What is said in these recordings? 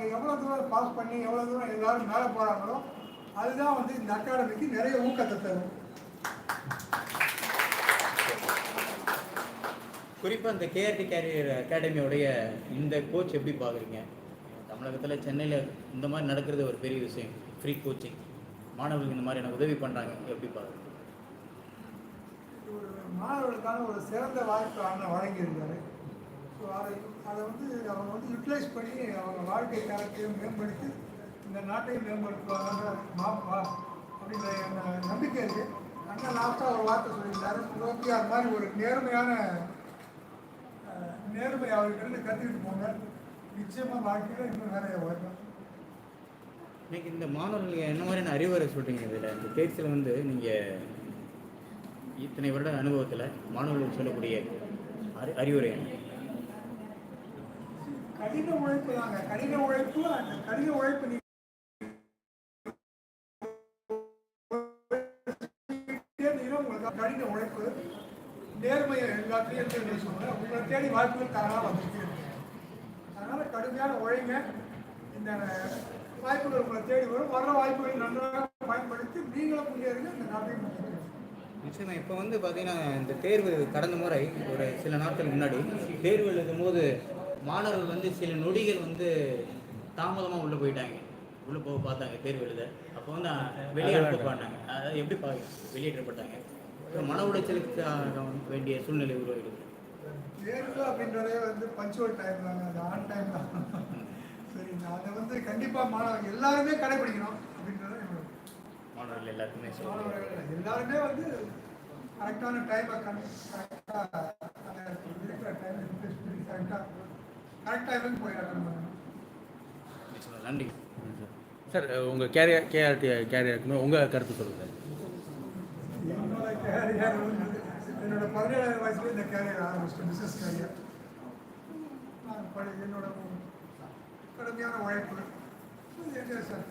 அவங்க எவ்வளோ தூரம் பாஸ் பண்ணி எவ்வளோ தூரம் எல்லாரும் மேலே போகிறாங்களோ அதுதான் வந்து இந்த அகாடமிக்கு நிறைய ஊக்கத்தை தரும். குறிப்பாக இந்த கேஆர்டி கேரியர் அகாடமியோடைய இந்த கோச் எப்படி பார்க்குறீங்க? தமிழகத்தில் சென்னையில் இந்த மாதிரி நடக்கிறது ஒரு பெரிய விஷயம். ஃப்ரீ கோச்சிங் மாணவர்களுக்கு இந்த மாதிரியான உதவி பண்ணுறாங்க எப்படி பார்க்குறீங்க? மாணவர்களுக்கான ஒரு சிறந்த வாய்ப்பு அண்ணன் வழங்கியிருக்காரு. ஸோ அதை அதை வந்து வந்து யூட்டிலைஸ் பண்ணி அவங்க வாழ்க்கை தரத்தையும் மேம்படுத்தி இந்த நாட்டையும் மேம்படுத்துவாங்க மாப்பா அப்படின்ற நம்பிக்கை இருக்குது அண்ணன் லாஸ்ட்டாக ஒரு வார்த்தை சொல்லியிருந்தாரு. புரோக்கியார் மாதிரி ஒரு நேர்மையான நேர்மை அவர்கிட்ட கற்றுக்கிட்டு போங்க நிச்சயமாக வாழ்க்கையில் இன்னும் நிறைய வரணும் இன்னைக்கு இந்த மாணவர்களுக்கு என்ன மாதிரியான அறிவுரை சொல்கிறீங்க இதில்? இந்த தேர்ச்சியில் வந்து நீங்கள் இத்தனை வருட அனுபவத்தில் மாணவர்களுக்கு சொல்லக்கூடிய அறி அறிவுரை என்ன? கடின உழைப்பு தாங்க. கடின உழைப்பு அந்த கடின உழைப்பு நீ கடின உழைப்பு. நேர்மையை எல்லாத்தையும் எடுத்து சொல்லுங்க உங்களை தேடி வாய்ப்புகள் தானாக வந்துட்டே அதனால கடுமையான உழைங்க. இந்த வாய்ப்புகள் உங்களை தேடி வரும். வர்ற வாய்ப்புகளை நன்றாக பயன்படுத்தி நீங்களும் முன்னேறுங்க. இந்த நாட்டையும் முன்னேறுங்க இப்போ வந்து பார்த்தீங்கன்னா இந்த தேர்வு கடந்த முறை ஒரு சில நாட்கள் முன்னாடி தேர்வு எழுதும் போது மாணவர்கள் வந்து சில நொடிகள் வந்து தாமதமாக உள்ளே போயிட்டாங்க. உள்ளே போக பார்த்தாங்க தேர்வு எழுத. அப்போ வந்து வெளியே அனுப்பப்பட்டாங்க அதாவது எப்படி பார்க்க வெளியேற்றப்பட்டாங்க? மன உளைச்சலுக்கு வேண்டிய சூழ்நிலை உருவாகிடுது. தேர்வு அப்படின்றதே வந்து பஞ்சுவல் டைம் தாங்க. அது ஆன் டைம் தான். சரிங்க அதை வந்து கண்டிப்பாக மாணவர்கள் எல்லாருமே கடைபிடிக்கணும் அப்படின்றத மாணவர்கள் எல்லாருக்குமே மாணவர்கள் எல்லாருமே வந்து கரெக்டான டைமை கரெக்டாக இருக்கிற டைம் கரெக்டாக கரெக்ட் டைமுக்கு போயிடணும் நிச்சயமா நன்றி. சார் உங்கள் கேரியர் கேஆர்டி கேரியருக்கு உங்கள் கருத்து சொல்லுங்கள் என்னோட கேரியர் என்னோட பதினேழாயிரம் வயசுல இந்த கேரியர் ஆரம்பிச்சிட்டேன் பிஸ்னஸ் கேரியர் நான் படி என்னோட கடுமையான உழைப்பு. சார்?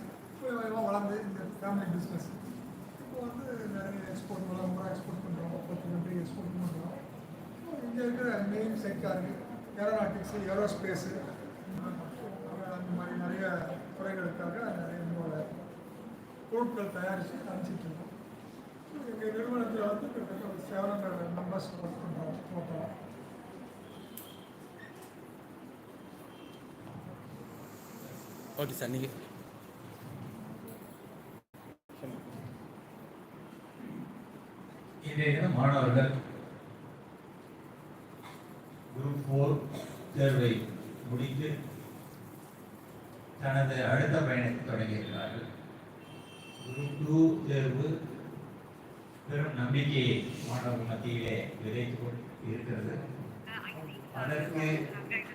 வளர்ந்து இந்த ஃபேமிலி பிஸ்னஸ் இப்போ வந்து நிறைய எக்ஸ்போர்ட் மூலம் எக்ஸ்போர்ட் பண்ணுறோம் பத்து கண்ட்ரி எக்ஸ்போர்ட் பண்ணுறோம் இங்கே இருக்கிற மெயின் செக்டார் ஏரோநாட்டிக்ஸு ஏரோஸ்பேஸு அந்த மாதிரி நிறைய துறைகளுக்காக நிறைய மூல பொருட்கள் தயாரித்து அனுப்பிச்சிட்டு இருக்கோம். எங்கள் நிறுவனத்தில் வந்து கிட்டத்தட்ட ஒரு செவன் ஹண்ட்ரட் மெம்பர்ஸ் ஒர்க் பண்ணுறோம் டோட்டலாக ஓகே சார் நீங்கள் இன்றைய மாணவர்கள் குரூப் ஃபோர் தேர்வை முடித்து தனது அடுத்த பயணத்தை தொடங்கியிருக்கிறார்கள். குரூப் டூ தேர்வு பெரும் நம்பிக்கையை மாணவர்கள் மத்தியிலே விதைத்து இருக்கிறது அதற்கு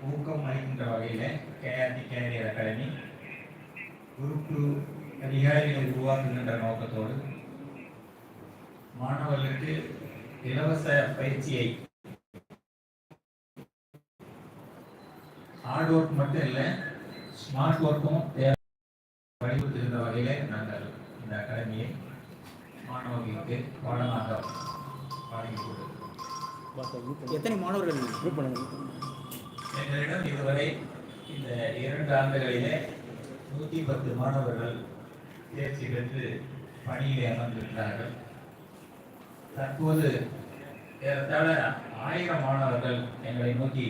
ஊக்கம் அளிக்கின்ற வகையில் KRT career academy group two அதிகாரிகளை உருவாக்குகின்ற நோக்கத்தோடு மாணவர்களுக்கு இலவச பயிற்சியை ஹார்ட் ஒர்க் மட்டும் இல்லை ஸ்மார்ட் ஒர்க்கும் தேவை. வலியுறுத்துகின்ற வகையிலே நாங்கள் இந்த அகாடமியை மாணவர்களுக்கு பாடமாக வழங்கி கொடுக்கிறோம். எத்தனை மாணவர்கள்? எங்களிடம் இதுவரை இந்த இரண்டு ஆண்டுகளிலே நூற்றி பத்து மாணவர்கள் தேர்ச்சி பெற்று பணியிலே அமர்ந்திருக்கிறார்கள். தற்போது ஏறத்தாழ ஆயிரம் மாணவர்கள் எங்களை நோக்கி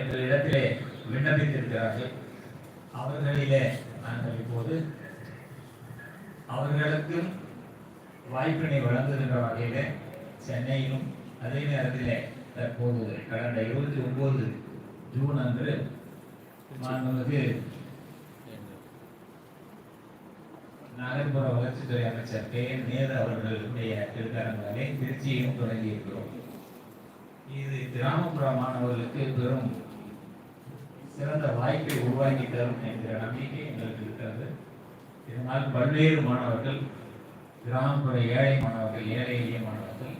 எங்களிடத்திலே விண்ணப்பித்திருக்கிறார்கள். அவர்களிலே நாங்கள் இப்போது அவர்களுக்கும் வாய்ப்பினை வழங்குகின்ற வகையிலே சென்னையிலும் அதே நேரத்திலே தற்போது கடந்த இருபத்தி ஒன்பது ஜூன் அன்று மாண்புமிகு நகர்ப்புற வளர்ச்சித்துறை அமைச்சர் கே என் நேரு அவர்களுடைய திருக்கரங்களிலே திருச்சியையும் தொடங்கி இருக்கிறோம் இது கிராமப்புற மாணவர்களுக்கு பெரும் சிறந்த வாய்ப்பை உருவாக்கி தரும் என்கிற நம்பிக்கை எங்களுக்கு இருக்கிறது. இதனால் பல்வேறு மாணவர்கள் கிராமப்புற ஏழை மாணவர்கள் ஏழை எளிய மாணவர்கள்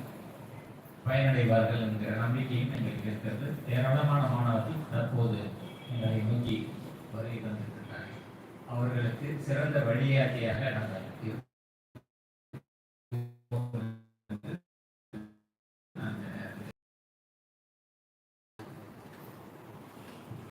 பயனடைவார்கள் என்கிற நம்பிக்கையும் எங்களுக்கு இருக்கிறது. ஏராளமான மாணவர்கள் தற்போது எங்களை நோக்கி வருகை தந்திருக்கிறார்கள் அவர்களுக்கு சிறந்த வழிகாட்டியாக நாங்கள்